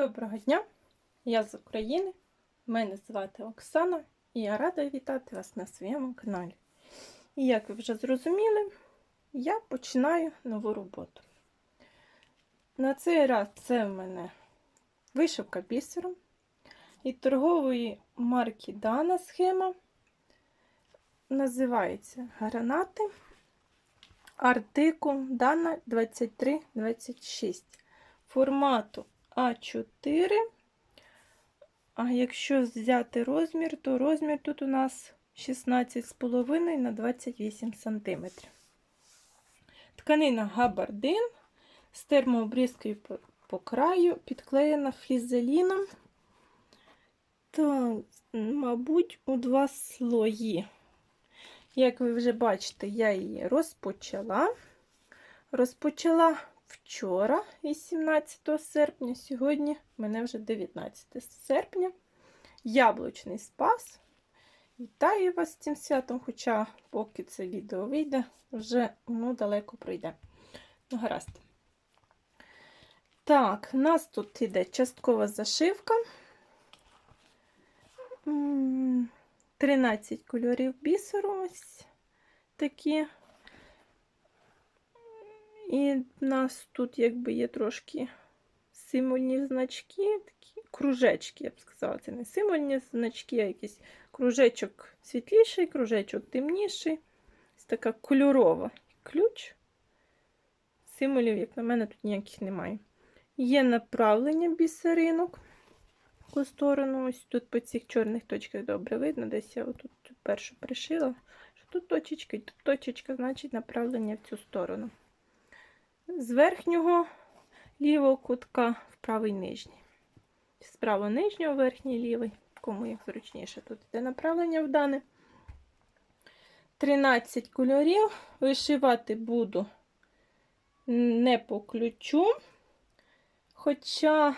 Доброго дня! Я з України. Мене звати Оксана і я рада вітати вас на своєму каналі. І як ви вже зрозуміли, я починаю нову роботу. На цей раз це в мене вишивка бісером і торгової марки Дана схема. Називається гранати артикул Дана 2326 формату А4. А якщо взяти розмір, то розмір тут у нас 16,5 на 28 см. Тканина габардин з термообрізкою по, краю, підклеєна флізеліном. Так, мабуть, у два слої. Як ви вже бачите, я її розпочала. Розпочала вчора, 18 серпня, сьогодні мене вже 19 серпня. Яблучний спас. Вітаю вас з цим святом, хоча, поки це відео вийде, вже воно далеко пройде. Ну, гаразд. Так, у нас тут іде часткова зашивка. 13 кольорів бісеру ось такі. І в нас тут якби є трошки символьні значки, такі кружечки, я б сказала, це не символьні значки, а якийсь кружечок світліший, кружечок темніший. Ось така кольорова ключ. Символів, як на мене, тут ніяких немає. Є направлення бісеринок в сторону. Ось тут по цих чорних точках добре видно, десь я отут першу пришила. що Тут точечка і тут точечка, значить направлення в цю сторону з верхнього лівого кутка в правий нижній. З правого нижнього верхній лівий, кому як зручніше. Тут йде направлення в дане. 13 кольорів. Вишивати буду не по ключу. Хоча,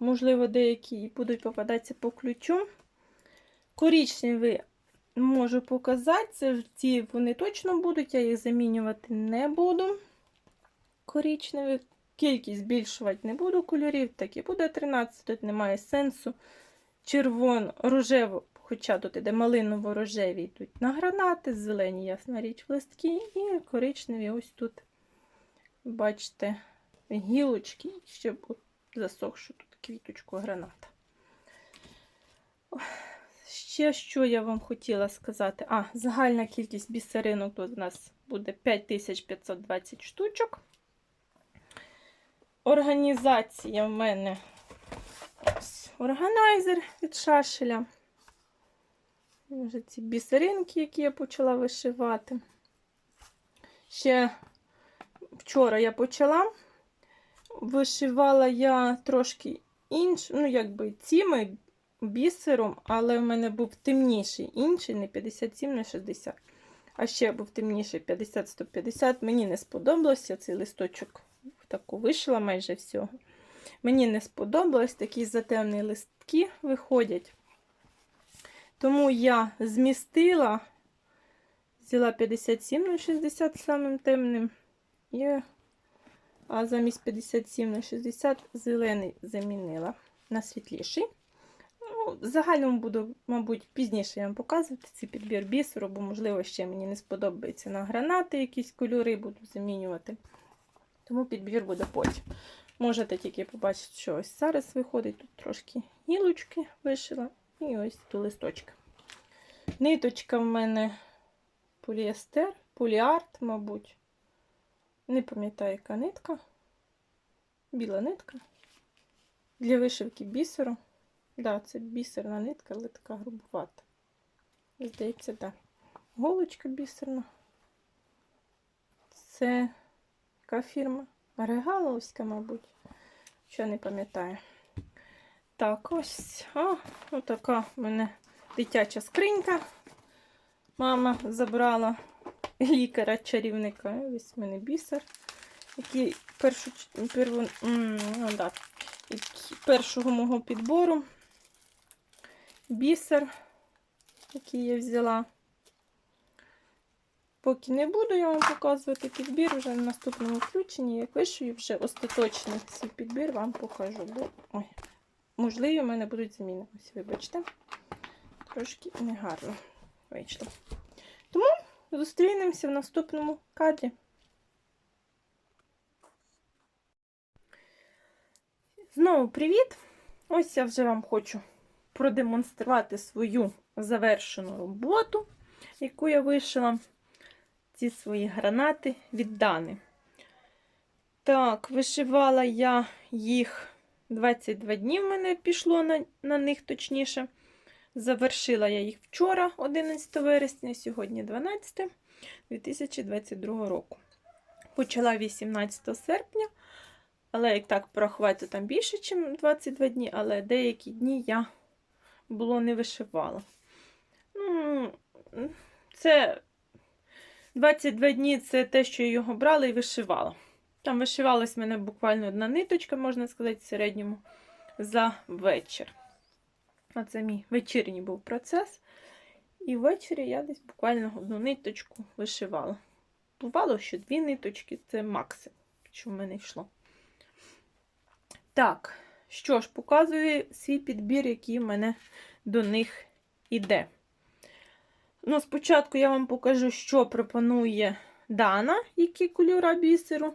можливо, деякі будуть попадатися по ключу. Корічневий можу показати. Це ці вони точно будуть, я їх замінювати не буду. Корічневі. Кількість збільшувати не буду кольорів, так і буде 13, тут немає сенсу. Червоно, рожево, хоча тут іде малиново-рожеві йдуть на гранати, зелені, ясна річ, листки, і коричневі ось тут, бачите, гілочки, ще засохшу тут квіточку граната. Ще що я вам хотіла сказати? А, загальна кількість бісеринок тут у нас буде 5520 штучок. Організація в мене ось органайзер від шашеля. Вже ці бісеринки, які я почала вишивати. Ще вчора я почала. Вишивала я трошки інш, ну, якби цими бісером, але в мене був темніший інший, не 57 на 60. А ще був темніший 50-150. Мені не сподобалося цей листочок таку вишила майже всього. Мені не сподобалось, такі затемні листки виходять. Тому я змістила, взяла 57 на 60 самим темним, і, а замість 57 на 60 зелений замінила на світліший. В загальному буду, мабуть, пізніше я вам показувати цей підбір бісеру, бо, можливо, ще мені не сподобається на гранати якісь кольори, буду замінювати. Тому підбір буде потім. Можете тільки побачити, що ось зараз виходить. Тут трошки гілочки вишила і ось тут листочки. Ниточка в мене поліестер, поліарт, мабуть. Не пам'ятаю, яка нитка. Біла нитка. Для вишивки бісеру. Да, це бісерна нитка, але така грубувата. Здається, так. Да. Голочка бісерна. Це яка фірма? Регаловська, мабуть. Що не пам'ятаю. Так, ось. А, отака в мене дитяча скринька. Мама забрала лікаря-чарівника. Ось в мене бісер. Який першу, перву, м, ну, да, першого мого підбору бісер, який я взяла. поки не буду я вам показувати підбір вже в наступному включенні. Як вишию, вже остаточний свій підбір вам покажу. Бо, ой, можливо, у мене будуть зміни. Ось, вибачте, трошки негарно вийшло. Тому зустрінемося в наступному кадрі. Знову привіт! Ось я вже вам хочу продемонструвати свою завершену роботу, яку я вишила. Ці свої гранати від Дани. Так, вишивала я їх 22 дні в мене пішло на, на них точніше. Завершила я їх вчора, 11 вересня, сьогодні 12 2022 року. Почала 18 серпня, але як так порахувати, там більше, ніж 22 дні, але деякі дні я було не вишивала. Ну, Це 22 дні це те, що я його брала і вишивала. Там вишивалась в мене буквально одна ниточка, можна сказати, в середньому за вечір. Оце мій вечірній був процес. І ввечері я десь буквально одну ниточку вишивала. Бувало, що дві ниточки це максимум, що в мене йшло. Так, що ж, показую свій підбір, який в мене до них іде. Ну, Спочатку я вам покажу, що пропонує Дана, які кольора бісеру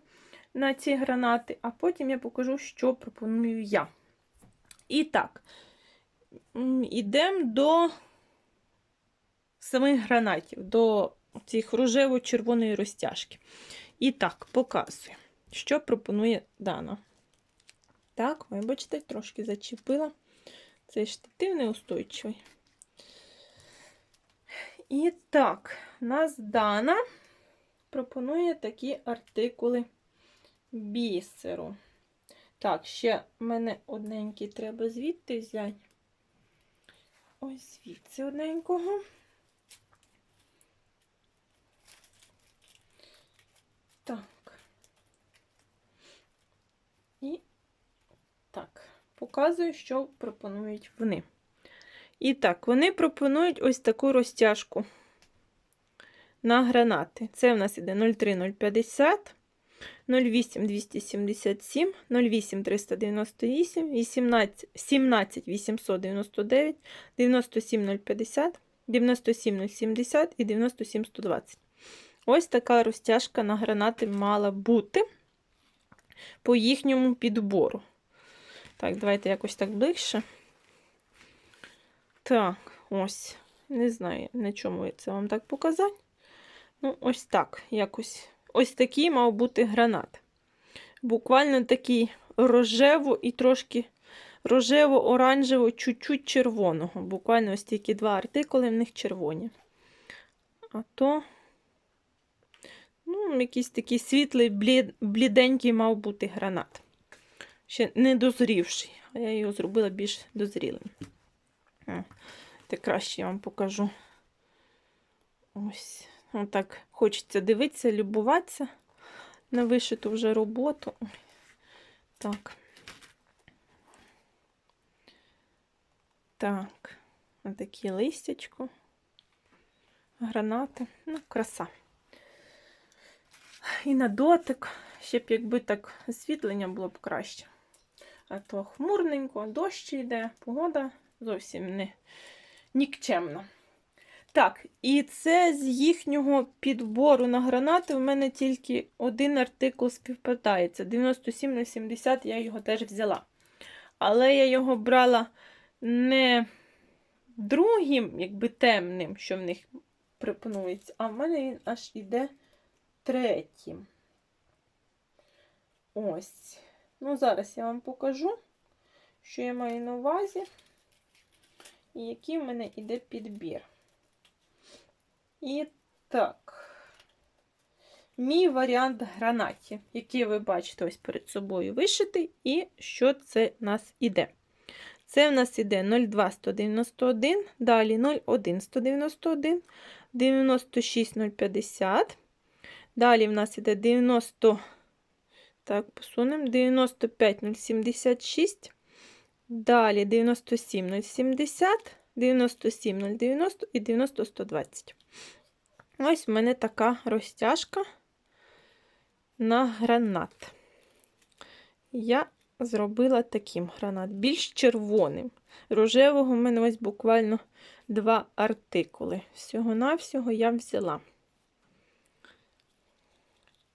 на ці гранати, а потім я покажу, що пропоную я. І так, йдемо до самих гранатів, до цих рожево-червоної розтяжки. І так, показую, що пропонує Дана. Так, вибачте, трошки зачепила. Цей штатив неустойчивий. І так, нас Дана пропонує такі артикули бісеру. Так, ще в мене одненький треба звідти взяти. Ось звідси одненького. Так. І так, показую, що пропонують вони. І так, вони пропонують ось таку розтяжку на гранати. Це в нас іде 03050, 08277, 08398, 18, 17899, 97050, 97070 і 97120. Ось така розтяжка на гранати мала бути по їхньому підбору. Так, давайте якось так ближче. Так, ось. Не знаю, на чому це вам так показати. Ну, ось так. якось. Ось такий мав бути гранат. Буквально такий рожево і трошки рожево-оранжево, чуть-чуть червоного. Буквально ось тільки два артикули, в них червоні. А то, ну, якийсь такий світлий, блід, бліденький мав бути гранат. Ще не дозрівший, а я його зробила більш дозрілим. Так краще я вам покажу. Ось. так хочеться дивитися, любуватися на вишиту вже роботу. Так. Так, отакі листячко, гранати, ну, краса. І на дотик, ще б якби так освітлення було б краще. А то хмурненько, дощ йде, погода зовсім не нікчемна. Так, і це з їхнього підбору на гранати у мене тільки один артикул співпадається. 97 на 70 я його теж взяла. Але я його брала не другим, якби темним, що в них пропонується, а в мене він аж іде третім. Ось. Ну, зараз я вам покажу, що я маю на увазі і який в мене йде підбір. І так, мій варіант гранаті, який ви бачите ось перед собою вишитий, і що це в нас іде. Це в нас іде 0,291, далі 0,191, 96050. Далі в нас іде 90, так, посунемо, 95076, Далі 97 070, 97 090 і 90 120. Ось в мене така розтяжка на гранат. Я зробила таким гранат, більш червоним. Рожевого в мене ось буквально два артикули. Всього-навсього я взяла.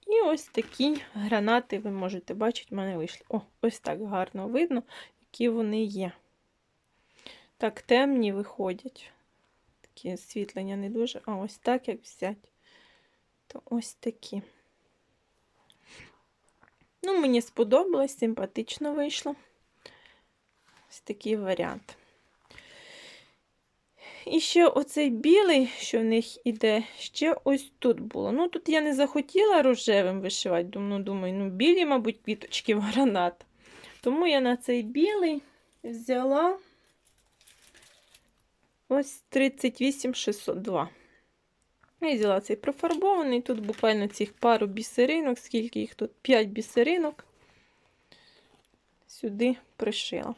І ось такі гранати ви можете бачити, в мене вийшли. О, ось так гарно видно, які вони є. Так, темні виходять. Такі освітлення не дуже. А ось так, як взяти, то ось такі. Ну, мені сподобалось, симпатично вийшло. Ось такий варіант. І ще оцей білий, що в них іде, ще ось тут було. Ну, тут я не захотіла рожевим вишивати. Думаю, думаю, ну, білі, мабуть, квіточки в гранат. Тому я на цей білий взяла ось 38602. Я взяла цей профарбований. Тут буквально цих пару бісеринок, скільки їх тут? 5 бісеринок. Сюди пришила.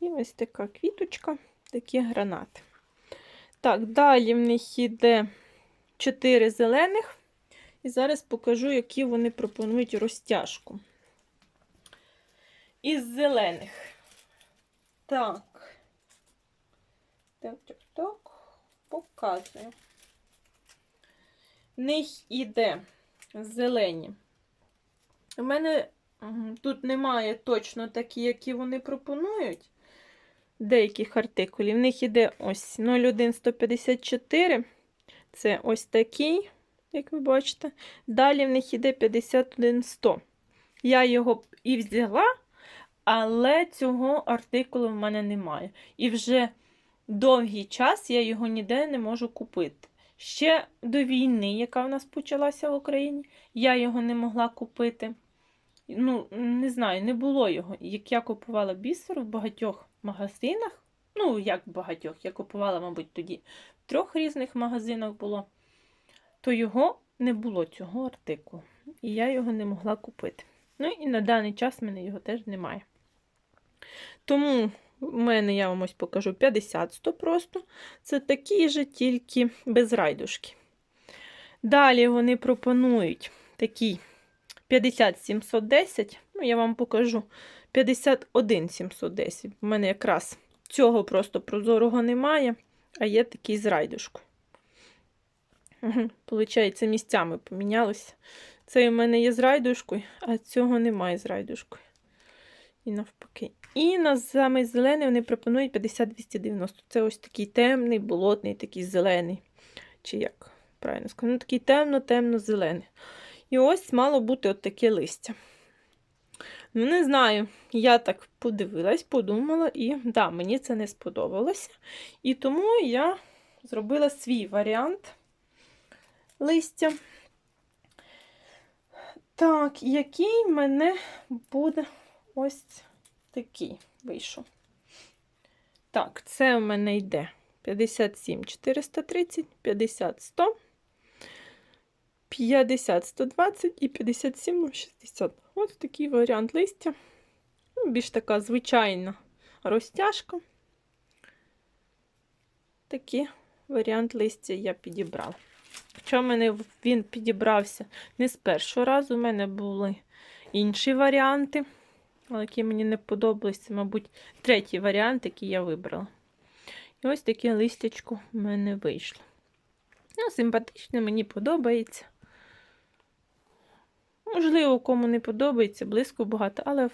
І ось така квіточка, такі гранати. Так, далі в них йде 4 зелених. І зараз покажу, які вони пропонують розтяжку. Із зелених. Так. Так, так, так. Показую. В них іде зелені. У мене тут немає точно такі, які вони пропонують. Деяких артикулів. В них іде ось 0,154. Це ось такий, як ви бачите. Далі в них іде 51100. Я його і взяла, але цього артикулу в мене немає. І вже довгий час я його ніде не можу купити. Ще до війни, яка в нас почалася в Україні, я його не могла купити. Ну, не знаю, не було його. Як я купувала бісер в багатьох магазинах, ну, як багатьох, я купувала, мабуть, тоді в трьох різних магазинах було, то його не було цього артикулу. І я його не могла купити. Ну і на даний час в мене його теж немає. Тому в мене я вам ось покажу 50-100 просто. Це такі же, тільки без райдушки. Далі вони пропонують такий 50-710. Ну, я вам покажу 51-710. У мене якраз цього просто прозорого немає, а є такий з райдушкою. Получається, місцями помінялося. Цей у мене є з райдушкою, а цього немає з райдушкою. І навпаки. І на самий зелений вони пропонують 50-290. Це ось такий темний, болотний, такий зелений. Чи як правильно сказати? Ну, такий темно-темно-зелений. І ось мало бути от таке листя. Ну, не знаю, я так подивилась, подумала, і да, мені це не сподобалося. І тому я зробила свій варіант листя. Так, який мене буде ось такий вийшов. Так, це у мене йде 57 430, 50 100, 50 120 і 57 60. Ось такий варіант листя. Ну, Більш така звичайна розтяжка. Такий варіант листя я підібрала. Хоча мене він підібрався не з першого разу, у мене були інші варіанти, але які мені не подобалися, мабуть, третій варіант, який я вибрала. І ось таке листячко в мене вийшло. Ну, Симпатичне, мені подобається. Можливо, кому не подобається, близько багато, але, в,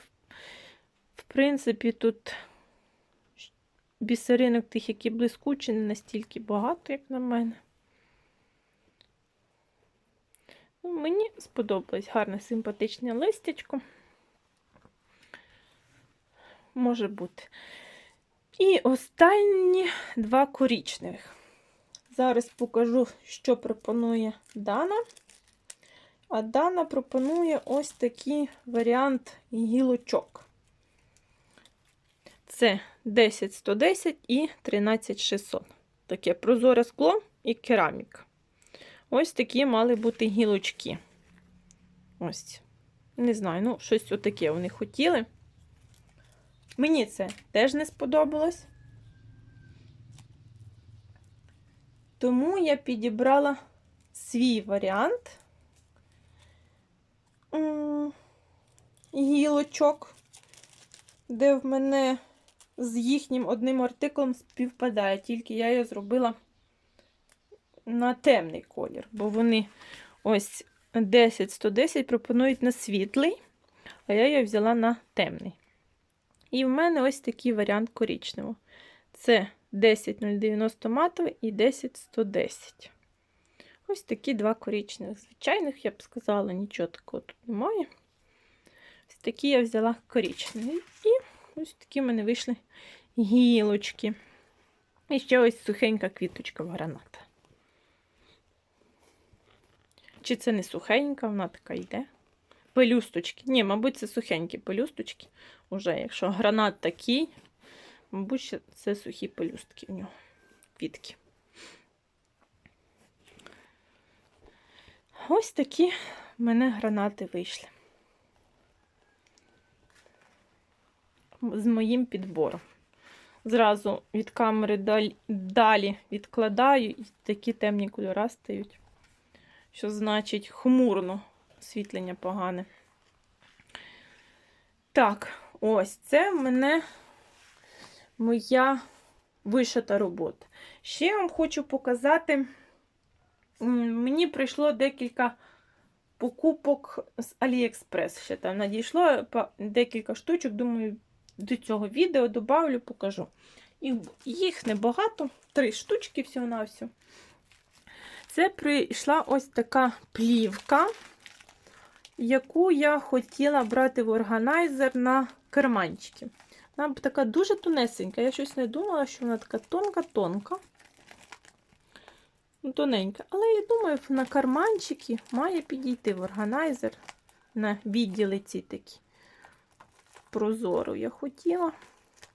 в принципі, тут бісеринок тих, які блискучі, не настільки багато, як на мене. Ну, Мені сподобалось гарне симпатичне листячко. Може бути. І останні два корічневих. Зараз покажу, що пропонує Дана. А Дана пропонує ось такий варіант гілочок. Це 10110 і 13600. Таке прозоре скло і кераміка. Ось такі мали бути гілочки. Ось. Не знаю, ну, щось отаке вони хотіли. Мені це теж не сподобалось. Тому я підібрала свій варіант гілочок, де в мене з їхнім одним артиклом співпадає, тільки я її зробила на темний колір, бо вони ось 10-110 пропонують на світлий, а я її взяла на темний. І в мене ось такий варіант коричневого. Це 10090 матовий і 10110. Ось такі два коричневих. Звичайних, я б сказала, нічого такого тут немає. Ось такі я взяла коричневі. І ось такі в мене вийшли гілочки. І ще ось сухенька квіточка в граната. Чи це не сухенька, вона така йде? Пелюсточки. Ні, мабуть, це сухенькі пелюсточки. Уже, якщо гранат такий, мабуть, це сухі пелюстки в нього. Квітки. Ось такі в мене гранати вийшли. З моїм підбором. Зразу від камери далі, відкладаю, і такі темні кольори стають. Що значить хмурно освітлення погане. Так, ось це в мене моя вишита робота. Ще я вам хочу показати. Мені прийшло декілька покупок з AliExpress. Ще там надійшло декілька штучок. Думаю, до цього відео добавлю, покажу. І їх небагато, три штучки всього-навсього. Це прийшла ось така плівка, яку я хотіла брати в органайзер на карманчики. Вона така дуже тонесенька. Я щось не думала, що вона така тонка-тонка. Тоненька. Але я думаю, на карманчики має підійти в органайзер на відділи ці такі. Прозору я хотіла.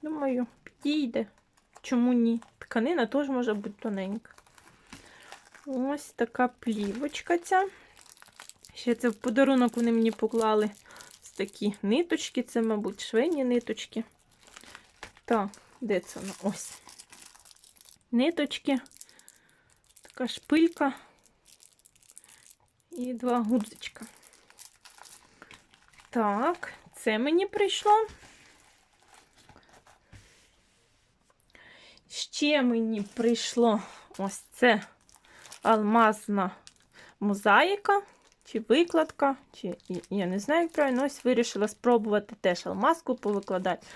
Думаю, підійде. Чому ні? Тканина теж може бути тоненька. Ось така плівочка ця. Ще це в подарунок вони мені поклали ось такі ниточки. Це, мабуть, швейні ниточки. Так, де це воно? Ось. Ниточки. Така шпилька і два гудзичка. Так, це мені прийшло. Ще мені прийшло ось це алмазна мозаїка, чи викладка, чи я не знаю, як правильно, ось вирішила спробувати теж алмазку повикладати.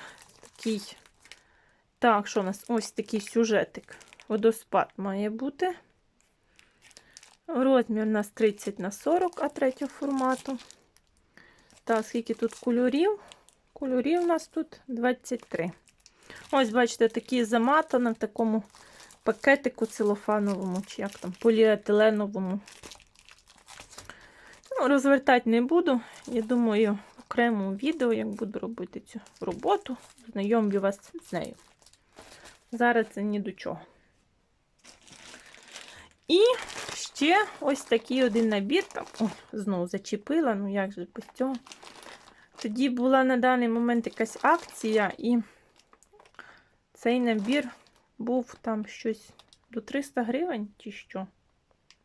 Такий, так, що у нас ось такий сюжетик. Водоспад має бути. Розмір у нас 30 на 40 А3 формату. Так, скільки тут кольорів? Кольорів у нас тут 23. Ось, бачите, такі заматано в такому пакетику целофановому, чи як там, поліетиленовому. Ну, розвертати не буду. Я думаю, в окремому відео, як буду робити цю роботу, знайомлю вас з нею. Зараз це ні до чого. І ще ось такий один набір. О, знову зачепила, ну як же без цього. Тоді була на даний момент якась акція, і цей набір був там щось до 300 гривень, чи що.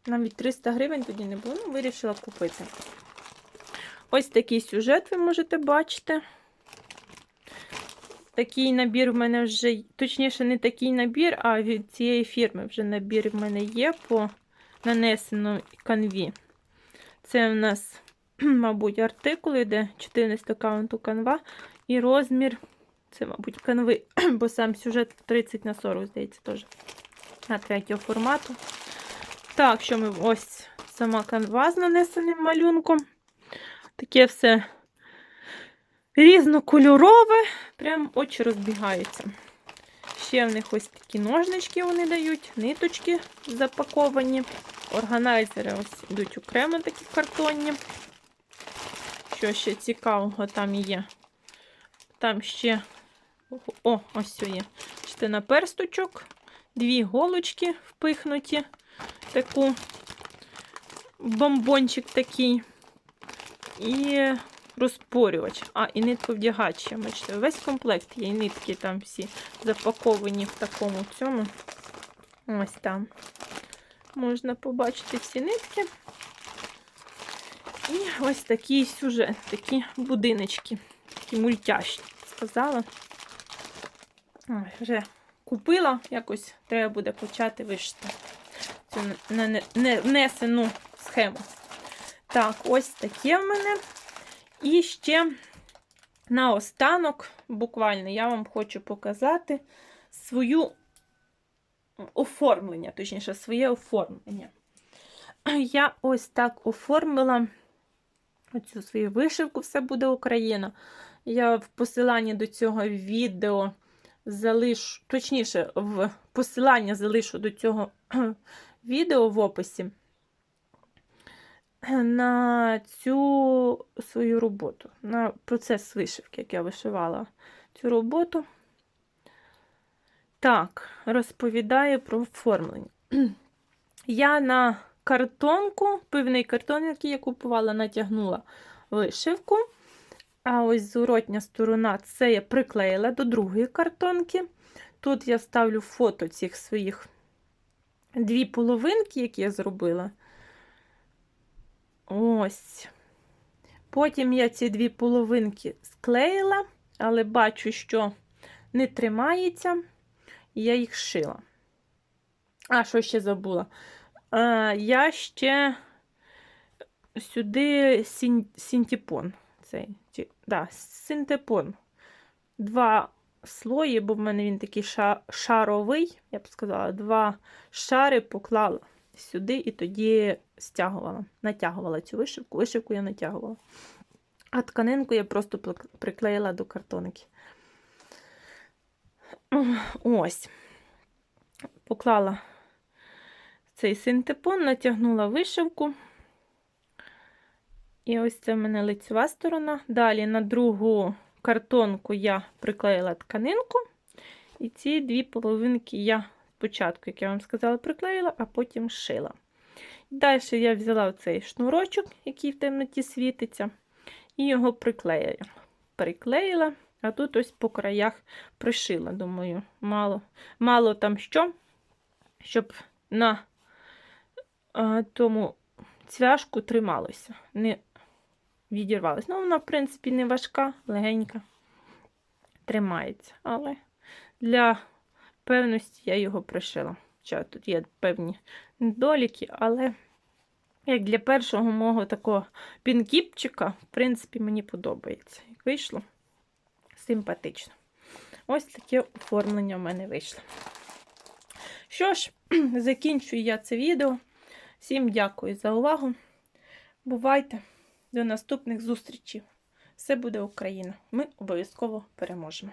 Навіть 300 гривень тоді не було, ну, вирішила купити. Ось такий сюжет ви можете бачити. Такий набір в мене вже, точніше, не такий набір, а від цієї фірми вже набір в мене є по нанесеному канві. Це в нас, мабуть, артикул йде 14 аккаунту канва і розмір. Це, мабуть, канви, бо сам сюжет 30 на 40, здається, теж на третього формату. Так, що ми ось сама канва з нанесеним малюнком. Таке все різнокольорове, прям очі розбігаються. Ще в них ось такі ножнички вони дають, ниточки запаковані. Органайзери ось йдуть окремо такі картонні. Що ще цікавого там є? Там ще, о, ось є. Частина персточок, дві голочки впихнуті, таку бомбончик такий. І розпорювач. А, і нитковдягач бачите, весь комплект є, і нитки там всі запаковані в такому цьому. Ось там. можна побачити всі нитки. І ось такий сюжет, такі будиночки, такі мультяшні, сказала. Ой, вже купила, якось треба буде почати вишити цю не- не- не- внесену схему. Так, ось таке в мене. І ще наостанок, буквально, я вам хочу показати свою оформлення, точніше, своє оформлення. Я ось так оформила оцю свою вишивку, все буде Україна. Я в посиланні до цього відео залишу, точніше, в посилання залишу до цього відео в описі на цю свою роботу, на процес вишивки, як я вишивала цю роботу. Так, розповідаю про оформлення. Я на картонку, пивний картон, який я купувала, натягнула вишивку. А ось зворотня сторона це я приклеїла до другої картонки. Тут я ставлю фото цих своїх дві половинки, які я зробила. Ось. Потім я ці дві половинки склеїла, але бачу, що не тримається, я їх шила. А, що ще забула? А, я ще сюди сін, синтепон. Цей, да, синтепон. Два слої, бо в мене він такий ша, шаровий, я б сказала, два шари поклала сюди і тоді стягувала, натягувала цю вишивку. Вишивку я натягувала. А тканинку я просто приклеїла до картонки. Ось. Поклала цей синтепон, натягнула вишивку. І ось це в мене лицева сторона. Далі на другу картонку я приклеїла тканинку. І ці дві половинки я спочатку, як я вам сказала, приклеїла, а потім шила. Далі я взяла цей шнурочок, який в темноті світиться, і його приклеїла. Приклеїла, а тут ось по краях пришила. Думаю, мало, мало там що, щоб на а, тому цвяшку трималося, не відірвалося. Ну, вона, в принципі, не важка, легенька, тримається. Але для певності я його пришила. Хоча тут є певні недоліки, але як для першого мого такого пінкіпчика, в принципі, мені подобається. Як вийшло симпатично. Ось таке оформлення в мене вийшло. Що ж, закінчую я це відео. Всім дякую за увагу. Бувайте! До наступних зустрічей! Все буде Україна! Ми обов'язково переможемо!